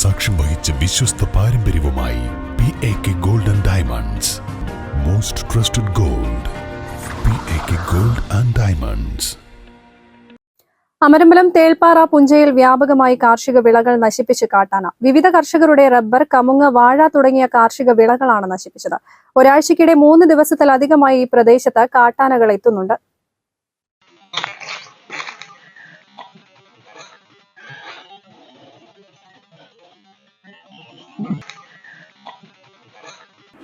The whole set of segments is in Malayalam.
സാക്ഷ്യം വഹിച്ച വിശ്വസ്ത പാരമ്പര്യവുമായി P A K gold and diamonds most trusted gold P A K gold and diamonds Amarambalam Thelpara പുഞ്ചയിൽ വ്യാപകമായി കാർഷിക വിളകൾ നശിപ്പിച്ച് കാട്ടാന. വിവിധ കർഷകരുടെ റബ്ബർ കമുങ്ങ് വാഴ തുടങ്ങിയ കാർഷിക വിളകളാണ് നശിപ്പിച്ചത്. ഒരാഴ്ചക്കിടെ മൂന്ന് ദിവസത്തിലധികമായി ഈ പ്രദേശത്ത് കാട്ടാനകൾ എത്തുന്നുണ്ട്. Mm-hmm.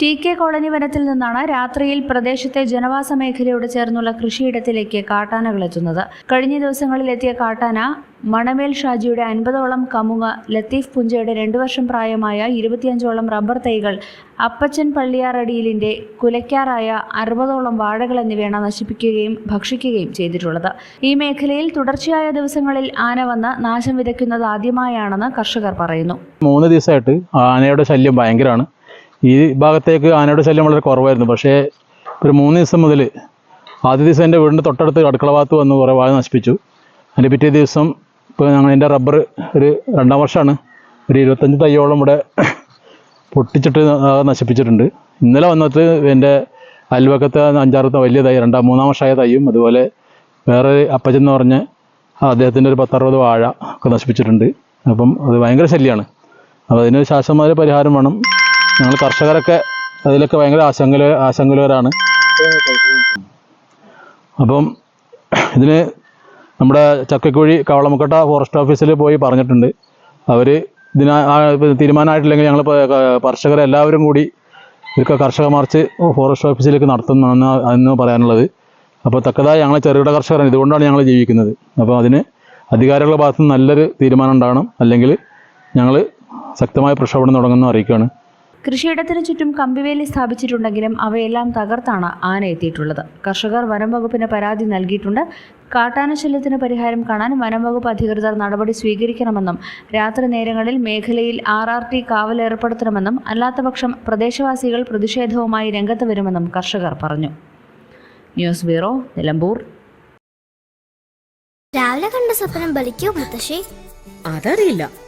ടി കെ കോളനി വനത്തിൽ നിന്നാണ് രാത്രിയിൽ പ്രദേശത്തെ ജനവാസ മേഖലയോട് ചേർന്നുള്ള കൃഷിയിടത്തിലേക്ക് കാട്ടാനകൾ എത്തുന്നത്. കഴിഞ്ഞ ദിവസങ്ങളിൽ എത്തിയ കാട്ടാന മണമേൽ ഷാജിയുടെ അൻപതോളം കമുങ്ങ് ലത്തീഫ് പുഞ്ചയുടെ രണ്ടു വർഷം പ്രായമായ ഇരുപത്തിയഞ്ചോളം റബ്ബർ തൈകൾ അപ്പച്ചൻ പള്ളിയാറടിയിലിന്റെ കുലയ്ക്കാറായ അറുപതോളം വാഴകൾ എന്നിവയാണ് നശിപ്പിക്കുകയും ഭക്ഷിക്കുകയും ചെയ്തിട്ടുള്ളത്. ഈ മേഖലയിൽ തുടർച്ചയായ ദിവസങ്ങളിൽ ആന വന്ന് നാശം വിതയ്ക്കുന്നത് ആദ്യമായാണെന്ന് കർഷകർ പറയുന്നു. മൂന്ന് ദിവസമായിട്ട് ആനയുടെ ശല്യം ഭയങ്കരമാണ്. ഈ ഭാഗത്തേക്ക് ആനയുടെ ശല്യം വളരെ കുറവായിരുന്നു. പക്ഷേ ഒരു മൂന്ന് ദിവസം മുതൽ ആദ്യ ദിവസം എന്റെ വീടിന്റെ തൊട്ടടുത്ത് അടുക്കള ഭാഗത്ത് വന്ന് കുറേ വാഴ നശിപ്പിച്ചു. അതിന്റെ പിറ്റേ ദിവസം ഇപ്പോൾ ഞങ്ങൾ എന്റെ റബ്ബർ ഒരു രണ്ടാം വർഷമാണ്. ഒരു ഇരുപത്തഞ്ച് തയ്യോളം ഇവിടെ പൊട്ടിച്ചിട്ട് നശിപ്പിച്ചിട്ടുണ്ട്. ഇന്നലെ വന്നിട്ട് എന്റെ അയൽവക്കത്തെ അഞ്ചാറത്തെ വലിയ തൈ രണ്ടാം മൂന്നാം വർഷമായ തൈയും അതുപോലെ വേറെ അപ്പച്ചൻ എന്ന് പറഞ്ഞ് അദ്ദേഹത്തിന്റെ ഒരു പത്തറുപത് വാഴ ഒക്കെ നശിപ്പിച്ചിട്ടുണ്ട്. അപ്പം അത് ഭയങ്കര ശല്യമാണ് അപ്പോൾ അതിനൊരു ശാശ്വതമായ പരിഹാരം വേണം. ഞങ്ങൾ കർഷകരൊക്കെ അതിലൊക്കെ ഭയങ്കര ആശങ്ക ആശങ്കലരാണ്. അപ്പം ഇതിന് നമ്മുടെ ചക്കക്കുഴി കവളമുക്കട്ട ഫോറസ്റ്റ് ഓഫീസിൽ പോയി പറഞ്ഞിട്ടുണ്ട്. അവർ ഇതിന തീരുമാനമായിട്ടില്ലെങ്കിൽ ഞങ്ങൾ കർഷകരെ എല്ലാവരും കൂടി ഇതൊക്കെ കർഷക മാർച്ച് ഫോറസ്റ്റ് ഓഫീസിലേക്ക് നടത്തുന്നതെന്ന് എന്ന് പറയാനുള്ളത്. അപ്പോൾ തക്കതായി ഞങ്ങൾ ചെറുകിട കർഷകരാണ്. ഇതുകൊണ്ടാണ് ഞങ്ങൾ ജീവിക്കുന്നത്. അപ്പോൾ അതിന് അധികാരികളുടെ ഭാഗത്ത് നല്ലൊരു തീരുമാനം ഉണ്ടാകണം അല്ലെങ്കിൽ ഞങ്ങൾ ശക്തമായ പ്രക്ഷോഭം തുടങ്ങുമെന്ന് അറിയിക്കുകയാണ്. കൃഷിയിടത്തിന് ചുറ്റും കമ്പിവേലി സ്ഥാപിച്ചിട്ടുണ്ടെങ്കിലും അവയെല്ലാം തകർത്താണ് ആന എത്തിയിട്ടുള്ളത്. കർഷകർ വനം വകുപ്പിന് പരാതി നൽകിയിട്ടുണ്ട്. കാട്ടാനശല്യത്തിന് പരിഹാരം കാണാൻ വനം വകുപ്പ് അധികൃതർ നടപടി സ്വീകരിക്കണമെന്നും രാത്രി നേരങ്ങളിൽ മേഖലയിൽ ആർ ആർ ടി കാവൽ ഏർപ്പെടുത്തണമെന്നും അല്ലാത്തപക്ഷം പ്രദേശവാസികൾ പ്രതിഷേധവുമായി രംഗത്ത് വരുമെന്നും കർഷകർ പറഞ്ഞു. News bureau Nilambur. രാവിലെ കണ്ട സ്വപ്നം ബലിക്കോ മുത്തശ്ശി? അതറിയില്ല.